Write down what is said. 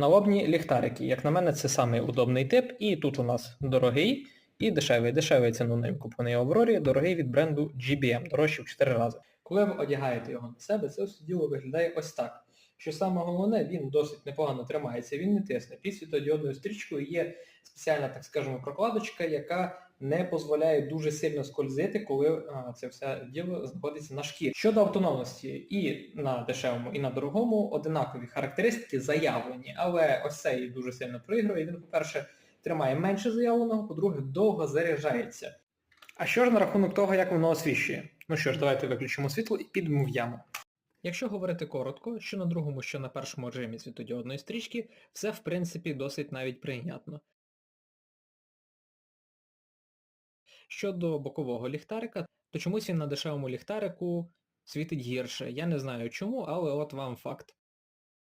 Налобні ліхтарики. Як на мене, це самий удобний тип. І тут у нас дорогий і дешевий. Дешевий це нонейм куплений Аврорі, дорогий від бренду GBM, дорожчий в 4 рази. Коли ви одягаєте його на себе, це все діло виглядає ось так. Що саме головне, він досить непогано тримається, він не тисне. Під світодіодною стрічкою є спеціальна, так скажемо, прокладочка, яка не дозволяє дуже сильно скользити, коли а, це все діло знаходиться на шкірі. Щодо автономності, і на дешевому, і на дорогому одинакові характеристики заявлені, але ось цей дуже сильно проігрує. Він, по-перше, тримає менше заявленого, по-друге, довго заряджається. А що ж на рахунок того, як воно освіщує? Ну що ж, давайте виключимо світло і підемо в яму. Якщо говорити коротко, що на другому, що на першому режимі світодіодної стрічки, все в принципі досить навіть прийнятно. Щодо бокового ліхтарика, то чомусь він на дешевому ліхтарику світить гірше. Я не знаю чому, але от вам факт.